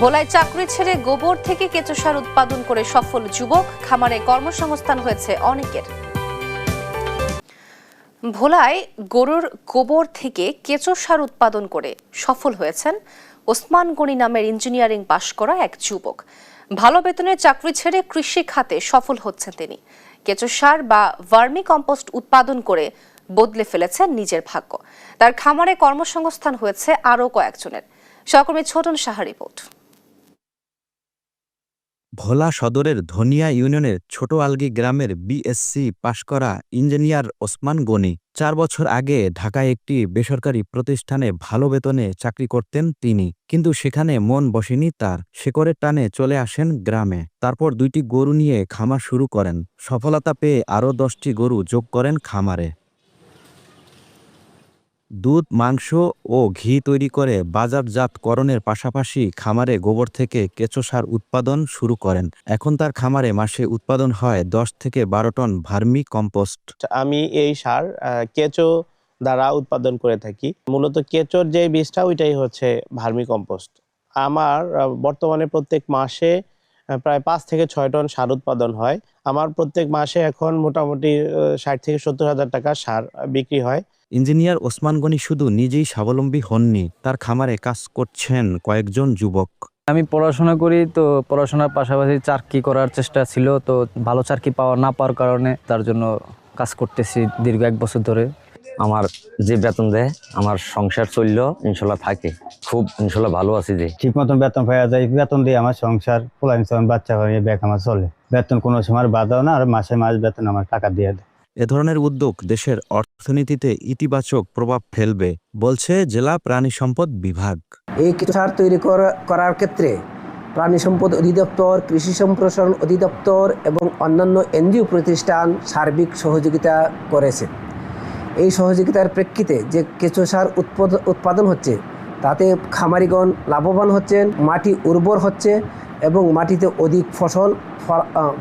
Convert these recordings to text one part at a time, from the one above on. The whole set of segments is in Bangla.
ভোলায় চাকরি ছেড়ে গোবর থেকে কেঁচো সার উৎপাদন করে সফল যুবক খামারে কর্মসংস্থান হয়েছে অনেকের। ভোলায় গরুর গোবর থেকে কেঁচো সার উৎপাদন করে সফল হয়েছেন ওসমান গনি নামের ইঞ্জিনিয়ারিং পাশ করা এক যুবক। ভালো বেতনের চাকরি ছেড়ে কৃষি খাতে সফল হচ্ছেন তিনি। কেঁচো সার বা ভার্মি কম্পোস্ট উৎপাদন করে বদলে ফেলেছেন নিজের ভাগ্য। তার খামারে কর্মসংস্থান হয়েছে আরও কয়েকজনের। সহকর্মী ছোটন সাহা রিপোর্ট। ভোলা সদরের ধনিয়া ইউনিয়নের ছোট আলগি গ্রামের বিএসসি পাশ করা ইঞ্জিনিয়ার ওসমান গনি চার বছর আগে ঢাকায় একটি বেসরকারি প্রতিষ্ঠানে ভালো বেতনে চাকরি করতেন তিনি। কিন্তু সেখানে মন বসেনি তার। শেকরের টানে চলে আসেন গ্রামে। তারপর দুইটি গরু নিয়ে খামার শুরু করেন। সফলতা পেয়ে আরও দশটি গরু যোগ করেন খামারে। দুধ, মাংস ও ঘি তৈরি করে বাজারজাতকরণের পাশাপাশি খামারে গোবর থেকে কেঁচো সার উৎপাদন শুরু করেন। এখন তার খামারে মাসে উৎপাদন হয় দশ থেকে বারো টন ভার্মি কম্পোস্ট। আমি এই সার কেঁচো দ্বারা উৎপাদন করে থাকি। মূলত কেঁচোর যে বীজটা, ওইটাই হচ্ছে ভার্মি কম্পোস্ট। আমার বর্তমানে প্রত্যেক মাসে প্রায় পাঁচ থেকে ছয় টন সার উৎপাদন হয়। আমার প্রত্যেক মাসে এখন মোটামুটি ষাট থেকে সত্তর হাজার টাকা সার বিক্রি হয়। ইঞ্জিনিয়ার ওসমান গনি শুধু নিজেই স্বাবলম্বী হননি তার খামারে কাজ করছেন কয়েকজন যুবক। আমি পড়াশোনা করি তো পড়াশোনার পাশাপাশি চাকরি করার চেষ্টা ছিল তো ভালো চাকরি পাওয়া না পাওয়ার কারণে তার জন্য কাজ করতেছি দীর্ঘ এক বছর ধরে। আমার যে বেতন দেয় আমার সংসার চলল ইনশাল্লাহ থাকে। খুব ইনশাল্লাহ ভালো আছি যে। ঠিক মতন বেতন পাওয়া যায় বেতন দিয়ে আমার সংসার পোলাইন সমান বাচ্চা হয়ে ব্যাগ আমার চলে। বেতন কোনো সময় বাধাও না আর মাসে মাস বেতন আমার টাকা দিয়ে দেয়। এ ধরনের উদ্যোগ দেশের অর্থনীতিতে ইতিবাচক প্রভাব ফেলবে, বলছে জেলা প্রাণী সম্পদ বিভাগ। এই সার তৈরি করা- করার ক্ষেত্রে প্রাণী সম্পদ অধিদপ্তর, কৃষি সম্প্রসারণ অধিদপ্তর এবং অন্যান্য এনজিও প্রতিষ্ঠান সার্বিক সহযোগিতা করেছে। এই সহযোগিতার প্রেক্ষিতে যে কেঁচো সার উৎপাদ- উৎপাদন হচ্ছে, তাতে খামারিগণ লাভবান হচ্ছেন, মাটি উর্বর হচ্ছে এবং মাটিতে অধিক ফসল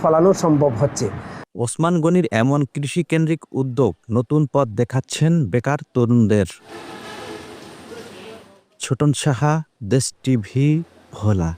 ফলানো সম্ভব হচ্ছে। ওসমান গনির এমন কৃষিকেন্দ্রিক উদ্যোগ নতুন পথ দেখাচ্ছেন বেকার তরুণদের। ছোটন সাহা, দেশ টিভি, ভোলা।